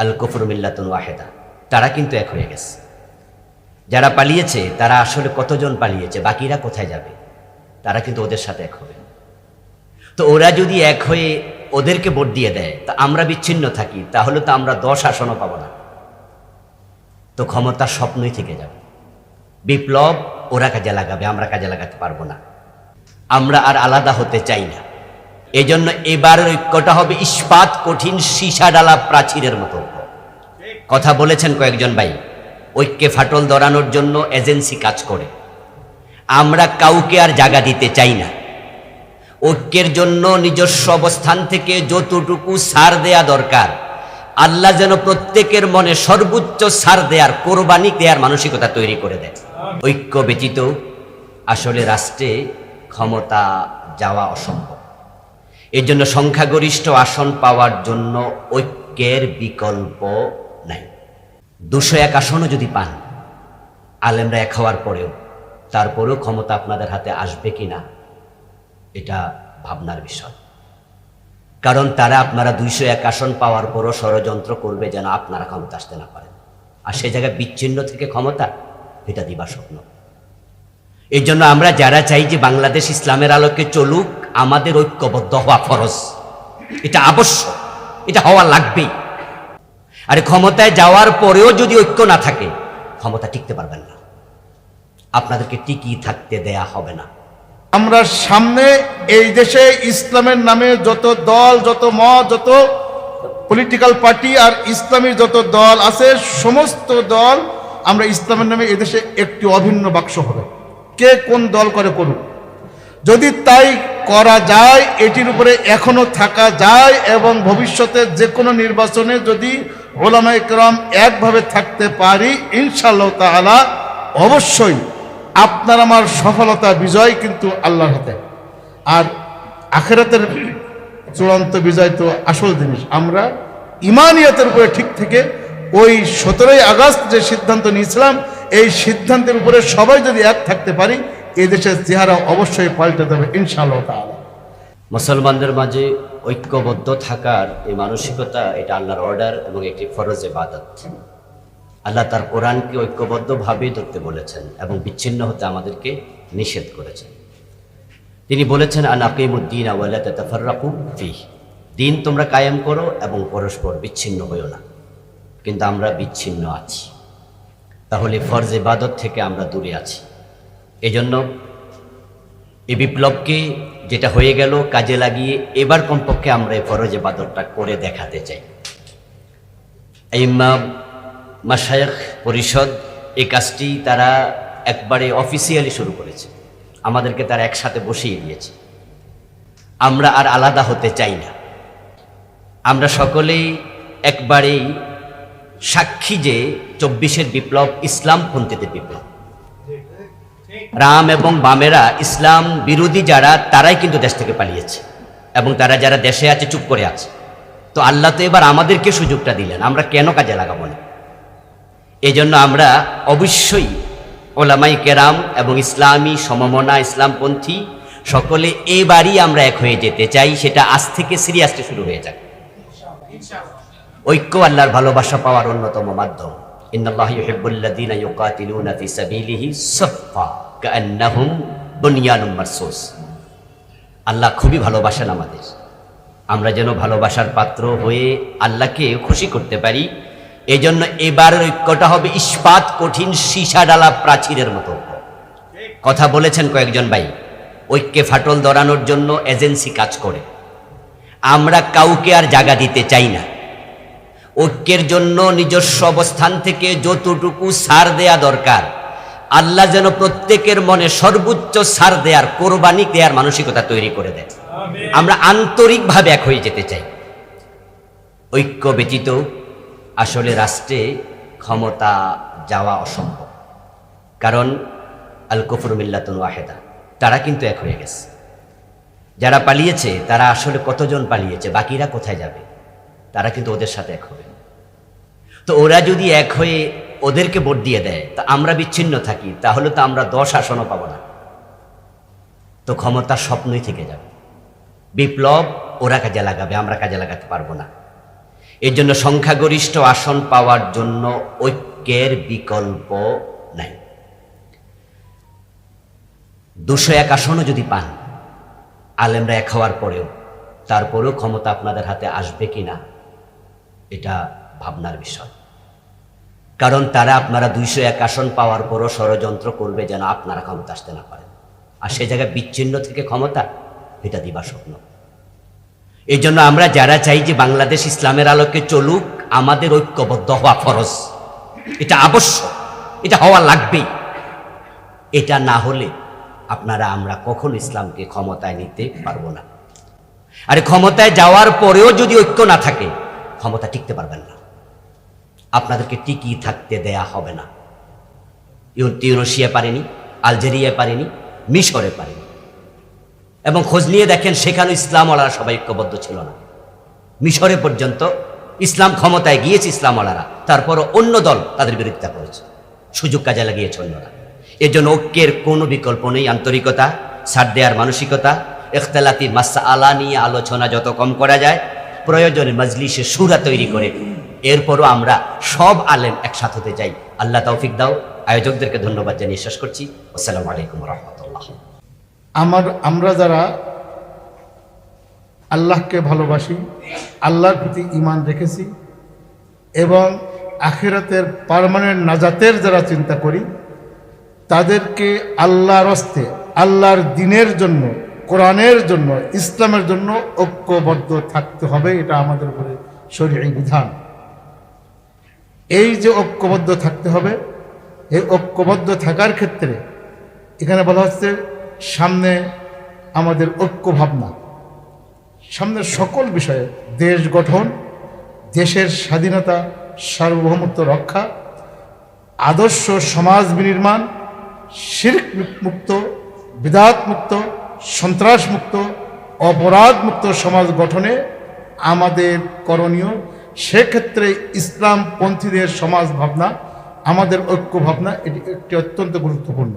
আল copper মিল্লাতুন Waheeda. তারা কিন্তু এক হয়ে গেছে। যারা পালিয়েছে, তারা আসলে কতজন পালিয়েছে, বাকিরা কোথায় যাবে? তারা কিন্তু ওদের সাথে এক হবে। তো ওরা যদি এক হয়ে ওদেরকে ভোট দিয়ে দেয়, তা আমরা বিচ্ছিন্ন থাকি, তাহলে তো আমরা দশ আসনও পাবো না। তো ক্ষমতার স্বপ্নই থেকে যাবে। বিপ্লব ওরা কাজে লাগাবে, আমরা কাজে লাগাতে পারব না। আমরা আর আলাদা হতে চাই না। এই জন্য এবারের ঐক্যটা হবে ইস্পাত কঠিন সীসা ডালা প্রাচীরের মতো। কথা বলেছেন কয়েকজন ভাই, ঐক্যে ফাটল ধরানোর জন্য এজেন্সি কাজ করে। আমরা কাউকে আর জায়গা দিতে চাই না। ঐক্যের জন্য নিজস্ব অবস্থান থেকে যতটুকু সার দেয়া দরকার, আল্লাহ যেন প্রত্যেকের মনে সর্বোচ্চ সার দেয়ার, কোরবানি দেয়ার মানসিকতা তৈরি করে দেয় ঐক্য ব্যতীত আসলে রাষ্ট্রে ক্ষমতা যাওয়া অসম্ভব। এর জন্য সংখ্যাগরিষ্ঠ আসন পাওয়ার জন্য ঐক্যের বিকল্প নাই। দুশো এক আসনও যদি পান, আলেমরা এক হওয়ার পরেও, তারপরেও ক্ষমতা আপনাদের হাতে আসবে কি না এটা ভাবনার বিষয়। কারণ তারা আপনারা দুইশো এক আসন পাওয়ার পরও ষড়যন্ত্র করবে যেন আপনারা ক্ষমতা আসতে না পারেন। আর সে জায়গায় বিচ্ছিন্ন থেকে ক্ষমতা, এটা দিবা স্বপ্ন এই জন্য আমরা যারা চাই যে বাংলাদেশ ইসলামের আলোকে চলুক আমাদের ঐক্যবদ্ধ হওয়া ফরজ। এটা আবশ্যক, এটা হওয়া লাগবেই আরে ক্ষমতায় যাওয়ার পরেও যদি ঐক্য না থাকে, ক্ষমতা টিকতে পারবেন না। আপনাদেরকে টিকিয়ে থাকতে দেয়া হবে না। আমরা সামনে এই দেশে ইসলামের নামে যত দল, যত মত, যত পলিটিক্যাল পার্টি আর ইসলামের যত দল আছে, সমস্ত দল, আমরা ইসলামের নামে এদেশে একটি অভিন্ন বাক্স হবে। কে কোন দল করে করুক। যদি তাই করা যায়, এটির উপরে এখনও থাকা যায় এবং ভবিষ্যতে যে কোনো নির্বাচনে যদি ওলামা একরাম একভাবে থাকতে পারি, ইনশাআল্লাহ তাআলা অবশ্যই আপনার আমার সফলতা বিজয় কিন্তু আল্লাহর হাতে। আর আখেরাতের চূড়ান্ত বিজয় তো আসল জিনিস। আমরা ইমানিয়তের উপরে ঠিক থেকে ওই সতেরোই আগস্ট যে সিদ্ধান্ত নিয়েছিলাম, এই সিদ্ধান্তের উপরে সবাই যদি এক থাকতে পারি এই দেশের চেহারা অবশ্যই পাল্টে দেবে, ইনশাআল্লাহ মুসলমানদের মাঝে ঐক্যবদ্ধ থাকার এই মানসিকতা, এটা আল্লাহর অর্ডার এবং একটি ফরজ বাদত আল্লাহ তার কোরআনকে ঐক্যবদ্ধভাবে ধরতে বলেছেন এবং বিচ্ছিন্ন হতে আমাদেরকে নিষেধ করেছেন। তিনি বলেছেন, আন আকিমুদ্দিন আওয়ালাতাফাররাকু ফি দিন তোমরা কায়েম করো এবং পরস্পর বিচ্ছিন্ন হইও না। কিন্তু আমরা বিচ্ছিন্ন আছি। তাহলে ফরজ ইবাদত থেকে আমরা দূরে আছি। এজন্য এই বিপ্লবকে যেটা হয়ে গেল, কাজে লাগিয়ে এবার কমপক্ষে আমরা এই ফরজ ইবাদতটা করে দেখাতে চাই। ইমাম মাসায়ক পরিষদ, এই কাজটি তারা একবারে অফিসিয়ালি শুরু করেছে। আমাদেরকে তারা একসাথে বসিয়ে দিয়েছে। আমরা আর আলাদা হতে চাই না। আমরা সকলেই একবারেই সাক্ষী যে চব্বিশের বিপ্লব ইসলাম ইসলামপন্থীদের বিপ্লব। রাম এবং বামেরা ইসলাম বিরোধী যারা, তারাই কিন্তু দেশ থেকে পালিয়েছে এবং তারা যারা দেশে আছে, চুপ করে আছে। তো আল্লাহ তো এবার আমাদেরকে সুযোগটা দিলেন, আমরা কেন কাজে লাগাবো না? এই জন্য আমরা অবশ্যই ওলামাই কেরাম এবং ইসলামী সমমনা, ইসলামপন্থী সকলে এবারই আমরা এক হয়ে যেতে চাই, সেটা আজ থেকে সিরিয়াসলি শুরু হয়ে যাক। ঐক্য আল্লাহর ভালোবাসা পাওয়ার অন্যতম মাধ্যম। সাবিলিহি আল্লাহ খুবই ভালোবাসেন আমাদের। আমরা যেন ভালোবাসার পাত্র হয়ে আল্লাহকে খুশি করতে পারি এই জন্য এবারের ঐক্যটা হবে ইস্পাত কঠিন সীসা ডালা প্রাচীরের মতো। কথা বলেছেন কয়েকজন ভাই, ঐক্যে ফাটল ধরানোর জন্য এজেন্সি কাজ করে। আমরা কাউকে আর জায়গা দিতে চাই না। ঐক্যের জন্য নিজস্ব অবস্থান থেকে যতটুকু সার দেয়া দরকার। আল্লাহ যেন প্রত্যেকের মনে সর্বোচ্চ সার দেয়ার কোরবানি দেয়ার মানসিকতা তৈরি করে দেয়। আমরা আন্তরিকভাবে এক হয়ে যেতে চাই। ঐক্য ব্যতীত আসলে রাষ্ট্রে ক্ষমতা যাওয়া অসম্ভব। কারণ আল কফর ওয়াহেদা তারা কিন্তু এক হয়ে গেছে। যারা পালিয়েছে তারা আসলে কতজন পালিয়েছে বাকিরা কোথায় যাবে? তারা কিন্তু ওদের সাথে এক হবে। তো ওরা যদি এক হয়ে ওদেরকে ভোট দিয়ে দেয়, তা আমরা বিচ্ছিন্ন থাকি, তাহলে তো আমরা দশ আসনও পাবো না। তো ক্ষমতার স্বপ্নই থেকে যাবে। বিপ্লব ওরা কাজে লাগাবে, আমরা কাজে লাগাতে পারব না। এর জন্য সংখ্যাগরিষ্ঠ আসন পাওয়ার জন্য ঐক্যের বিকল্প নাই। দুশো এক আসনও যদি পান, আলেমরা এক হওয়ার পরেও, তারপরেও ক্ষমতা আপনাদের হাতে আসবে কি না এটা ভাবনার বিষয়। কারণ তারা আপনারা দুইশো এক আসন পাওয়ার পরও ষড়যন্ত্র করবে যেন আপনারা ক্ষমতা আসতে না পারেন। আর সে জায়গায় বিচ্ছিন্ন থেকে ক্ষমতা, এটা দিবা স্বপ্ন। এই জন্য আমরা যারা চাই যে বাংলাদেশ ইসলামের আলোকে চলুক, আমাদের ঐক্যবদ্ধ হওয়া ফরজ। এটা আবশ্যক, এটা হওয়া লাগবেই। এটা না হলে আপনারা, আমরা কখন ইসলামকে ক্ষমতায় নিতে পারব না। আরে ক্ষমতায় যাওয়ার পরেও যদি ঐক্য না থাকে ক্ষমতা টিকতে পারবেন না। আপনাদেরকে টিকিয়ে থাকতে দেয়া হবে না। ইউ- টিউনিশিয়া পারেনি আলজেরিয়া পারেনি, মিশরে পারেনি। এবং খোঁজ নিয়ে দেখেন সেখানে ইসলামওয়ালারা সবাই ঐক্যবদ্ধ ছিল না। মিশরে পর্যন্ত ইসলাম ক্ষমতায় গিয়েছে ইসলামওয়ালারা, তারপরও অন্য দল তাদের বিরোধিতা করেছে। সুযোগ কাজে লাগিয়েছে অন্যরা। এর জন্য ঐক্যের কোনো বিকল্প নেই, আন্তরিকতা সার দেওয়ার মানসিকতা এখতালাতি মাসা আলা নিয়ে আলোচনা যত কম করা যায় প্রয়োজনে মজলিসে সুরা তৈরি করে। এরপরও আমরা সব আলেম একসাথে হতে চাই। আল্লাহ তৌফিক দাও। আয়োজকদেরকে ধন্যবাদ জানিয়ে শেষ করছি। আসসালামু আলাইকুম রহমতুল্লাহ। আমার, আমরা যারা আল্লাহকে ভালোবাসি, আল্লাহর প্রতি ইমান রেখেছি এবং আখেরাতের পারমানেন্ট নাজাতের যারা চিন্তা করি, তাদেরকে আল্লাহর অস্তে আল্লাহর দিনের জন্য কোরআনের জন্য, ইসলামের জন্য ঐক্যবদ্ধ থাকতে হবে, এটা আমাদের উপরে শরীর বিধান। এই যে ঐক্যবদ্ধ থাকতে হবে, এই ঐক্যবদ্ধ থাকার ক্ষেত্রে এখানে বলা হচ্ছে, সামনে আমাদের ঐক্য ভাবনা সামনের সকল বিষয়ে দেশ গঠন, দেশের স্বাধীনতা, সার্বভৌমত্ব রক্ষা, আদর্শ সমাজ বিনির্মাণ, শির্ক মুক্ত, বিদাত মুক্ত সন্ত্রাস মুক্ত অপরাধ মুক্ত সমাজ গঠনে আমাদের করণীয়। সেক্ষেত্রে ইসলামপন্থীদের সমাজ ভাবনা, আমাদের ঐক্য ভাবনা, এটি একটি অত্যন্ত গুরুত্বপূর্ণ।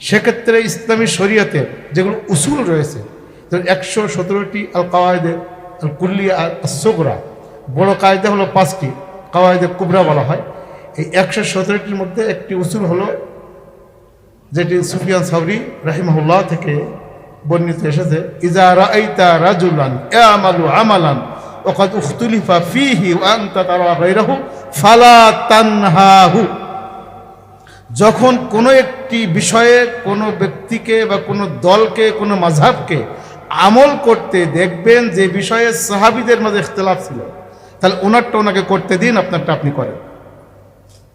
সেক্ষেত্রে ইসলামী শরীয়তের যেগুলো উসুল রয়েছে একশো সতেরোটি আল কাওয়ায়দে আল কুল্লিয়া আর সোগরা বড় কায়দা হলো পাঁচটি, কাওয়ায়দে কুবরা বলা হয়। এই একশো সতেরোটির মধ্যে একটি উসুল হলো, যেটি সুফিয়ান সাউরি রাহিমাহুল্লাহ থেকে বর্ণিত এসেছে, ইজা রাজুলান আমালু আমালান ফালা তানহাহু। যখন কোনো একটি বিষয়ে কোনো ব্যক্তিকে বা কোনো দলকে, কোনো মাঝহাবকে আমল করতে দেখবেন যে বিষয়ে সাহাবিদের মাঝে ইখতলাফ ছিল, তাহলে ওনারটা ওনাকে করতে দিন, আপনারটা আপনি করেন।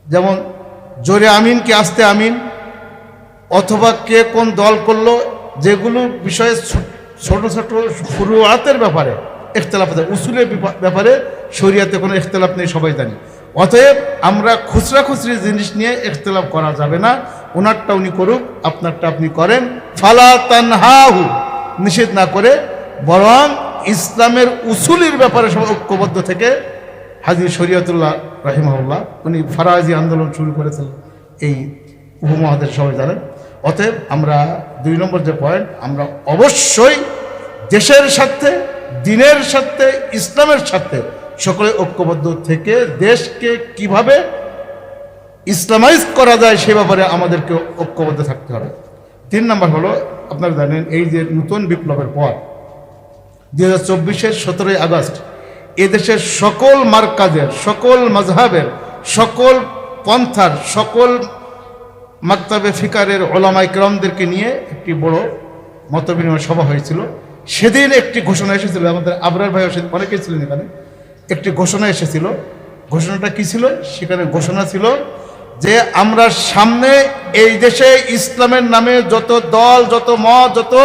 যেমন, জোরে আমিন কি আসতে আমিন? অথবা, কে কোন দল করল? যেগুলো বিষয়ে ছোট ছোট ফুরুয়াতের ব্যাপারে ইখতলাফ আছে। উসুলের ব্যাপারে শরিয়াতে কোনো ইখতলাফ নেই, সবাই জানি। অতএব আমরা খুচরা খুচরি জিনিস নিয়ে ইখতলাফ করা যাবে না। ওনারটা উনি করুক, আপনারটা আপনি করেন। ফালা তানহাহু, নিষেধ না করে, বরং ইসলামের উসুলের ব্যাপারে সব ঐক্যবদ্ধ থেকে হাজির শরিয়তুল্লাহ রাহিমাহুল্লাহ, উনি ফারাজি আন্দোলন শুরু করেছিলেন এই উপমহাদেশ সবাই জানেন। অতএব আমরা দুই নম্বর যে পয়েন্ট আমরা অবশ্যই দেশের সাথে দিনের সাথে ইসলামের সাথে সকলে ঐক্যবদ্ধ থেকে দেশকে কীভাবে ইসলামাইজ করা যায় সে ব্যাপারে আমাদেরকে ঐক্যবদ্ধ থাকতে হবে। তিন নম্বর হলো, আপনারা জানেন, এই যে নতুন বিপ্লবের পর, দুই হাজার চব্বিশের সতেরোই আগস্ট, এদেশের সকল মার্কাজের, সকল মজহাবের সকল পন্থার, সকল মাক্তাবে ফিকারের ওলামা ইকরামদেরকে নিয়ে একটি বড় মতবিনিময় সভা হয়েছিল। সেদিন একটি ঘোষণা এসেছিল, আমাদের আবরার ভাই অনেকেই ছিলেন এখানে। একটি ঘোষণা এসেছিল। ঘোষণাটা কি ছিল? সেখানে ঘোষণা ছিল যে আমরা সামনে এই দেশে ইসলামের নামে যত দল, যত মত, যত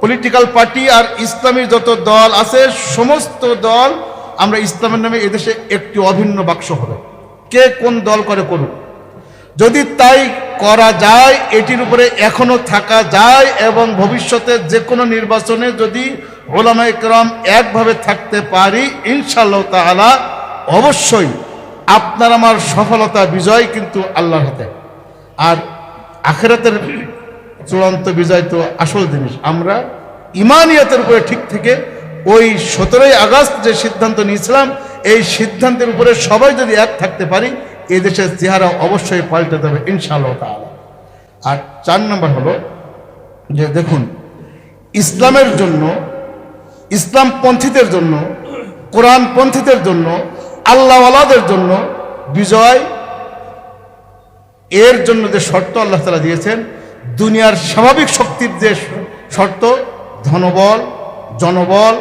পলিটিক্যাল পার্টি আর ইসলামী যত দল আছে, সমস্ত দল আমরা ইসলামের নামে এদেশে একটি অভিন্ন বাক্স হবে। কে কোন দল করে করুক? যদি তাই করা যায়, এটির উপরে এখনও থাকা যায় এবং ভবিষ্যতে যে কোনো নির্বাচনে যদি ওলামা ইকরাম একভাবে থাকতে পারি, ইনশাআল্লাহ তাআলা অবশ্যই আপনার আমার সফলতা বিজয় কিন্তু আল্লাহর হাতে। আর আখেরাতের চূড়ান্ত বিজয় তো আসল জিনিস। আমরা ইমানিয়তের উপরে ঠিক থেকে ওই সতেরোই আগস্ট যে সিদ্ধান্ত নিয়েছিলাম, এই সিদ্ধান্তের উপরে সবাই যদি এক থাকতে পারি এই দেশের চেহারা অবশ্যই পাল্টে দেবে, ইনশাআল্লাহ আর চার নম্বর হলো যে দেখুন, ইসলামের জন্য ইসলাম পন্থীদের জন্য কোরআন পন্থীদের জন্য, আল্লাহওয়ালাদের জন্য বিজয়, এর জন্য যে শর্ত আল্লাহ তালা দিয়েছেন, দুনিয়ার স্বাভাবিক শক্তির যে শর্ত, ধনবল, জনবল,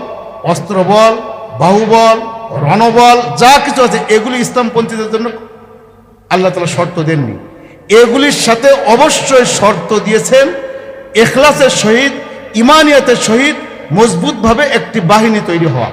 অস্ত্রবল, বাহুবল, রণবল, যা কিছু আছে, এগুলি ইসলামপন্থীদের জন্য আল্লাহ তালা শর্ত দেননি। এগুলির সাথে অবশ্যই শর্ত দিয়েছেন, এখলাসের সহিত, ইমানিয়াতের সহিত মজবুতভাবে একটি বাহিনী তৈরি হওয়া।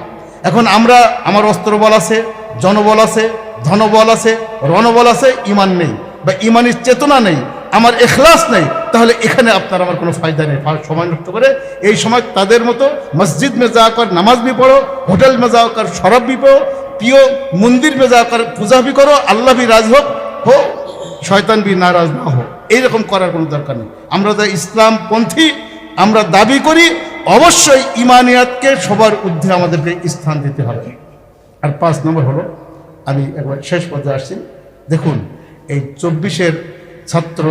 এখন আমরা, আমার অস্ত্রবল আছে, জনবল আছে, ধনবল আছে, রণবল আছে, ইমান নেই বা ইমানের চেতনা নেই, আমার এখলাস নেই, তাহলে এখানে আপনার আমার কোনো ফায়দা নেই। সময় নষ্ট করে এই সময় তাদের মতো মসজিদ মে যা কর, নামাজ বি পড়ো, হোটেল মে যাও কর, শরব বি পড়ো প্রিয় মন্দির মে যা কর, পূজা বি করো, আল্লাহ বি রাজ হোক হো শয়তান বি নারাজ না হোক, এইরকম করার কোনো দরকার নেই। আমরা যা ইসলাম পন্থী আমরা দাবি করি, অবশ্যই ইমানিয়াতকে সবার ঊর্ধ্বে আমাদেরকে স্থান দিতে হবে। আর পাঁচ নম্বর হলো, আমি একবার শেষ পর্যায়ে আসছি। দেখুন, এই চব্বিশের ছাত্র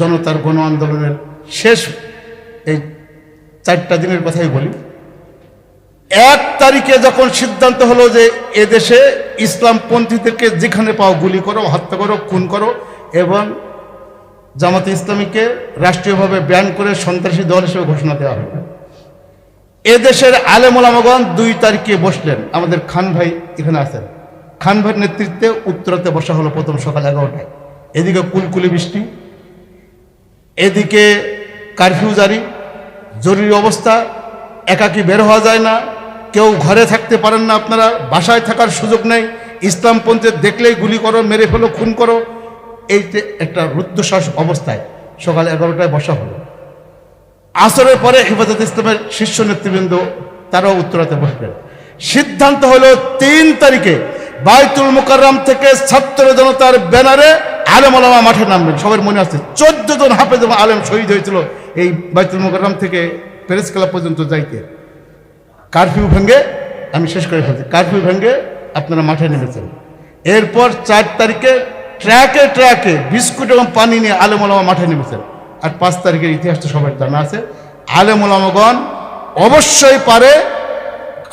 জনতার গণ আন্দোলনের শেষ, এই চারটা দিনের কথাই বলি। এক তারিখে যখন সিদ্ধান্ত হলো যে এদেশে ইসলামপন্থীদেরকে যেখানে পাও গুলি করো, হত্যা করো, খুন করো, এবং জামাতে ইসলামীকে রাষ্ট্রীয়ভাবে ব্যান করে সন্ত্রাসী দল হিসেবে ঘোষণা দেওয়া হবে এদেশের আলেমুলামগণ দুই তারিখে বসলেন। আমাদের খান ভাই এখানে আছেন। খান ভাইয়ের নেতৃত্বে উত্তরাতে বসা হলো প্রথম সকাল এগারোটায়। এদিকে কুলকুলি বৃষ্টি, এদিকে কারফিউ জারি, জরুরি অবস্থা, একাকি বের হওয়া যায় না কেউ ঘরে থাকতে পারেন না, আপনারা বাসায় থাকার সুযোগ নেই। ইসলামপন্থী দেখলেই গুলি করো, মেরে ফেলো, খুন করো। এই যে একটা রুদ্ধশ্বাস অবস্থায় সকাল এগারোটায় বসা হলো। আসরের পরে হেফাজত ইসলামের শীর্ষ নেতৃবৃন্দ, তারাও উত্তরাতে বসবেন। সিদ্ধান্ত হলো তিন তারিখে বাইতুল মুকাররম থেকে ছাত্র জনতার ব্যানারে আলেম আলামা মাঠে নামবেন। সবার মনে আছে, চোদ্দ জন হাফেজ আলেম শহীদ হয়েছিল এই বাইতুল মুকাররম থেকে প্রেস ক্লাব পর্যন্ত যাইতে। কারফিউ ভেঙে আমি শেষ করে ফেলছি। কারফিউ ভেঙে আপনারা মাঠে নেমেছেন। এরপর চার তারিখে ট্র্যাকে ট্র্যাকে বিস্কুট এবং পানি নিয়ে আলেম ওলামা মাঠে নেমেছেন। আর পাঁচ তারিখের ইতিহাসটা সবার জানা আছে। আলেম ওলামাগণ অবশ্যই পারে,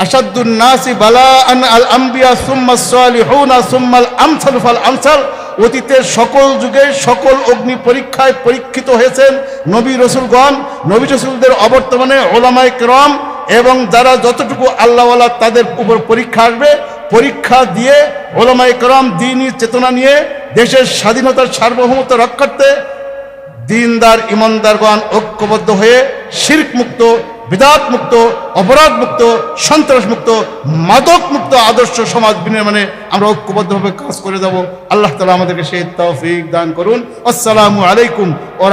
আসাদুন নাসি বালা আন আল আম্বিয়া সুম্মা সালিহুনা সুম্মাল আমসাল ফাল আমসাল। অতীতের সকল যুগে সকল অগ্নি পরীক্ষায় পরীক্ষিত হয়েছেন নবী রসুলগণ। নবী রসুলদের অবর্তমানে ওলামায় কেরম এবং যারা যতটুকু আল্লাহওয়ালা তাদের উপর পরীক্ষা আসবে, পরীক্ষা দিয়ে ওলামায় কেরম দিনই চেতনা নিয়ে দেশের স্বাধীনতার সার্বভৌমত্ব রক্ষার্থে দিনদার, ইমানদারগণ ঐক্যবদ্ধ হয়ে শির্ক মুক্ত বিদাত মুক্ত অপরাধ মুক্ত সন্ত্রাস মুক্ত মাদক মুক্ত আদর্শ সমাজ বিনির্মাণে আমরা ঐক্যবদ্ধভাবে কাজ করে যাব। আল্লাহ তালা আমাদেরকে সেই তৌফিক দান করুন। আসসালামু আলাইকুম ও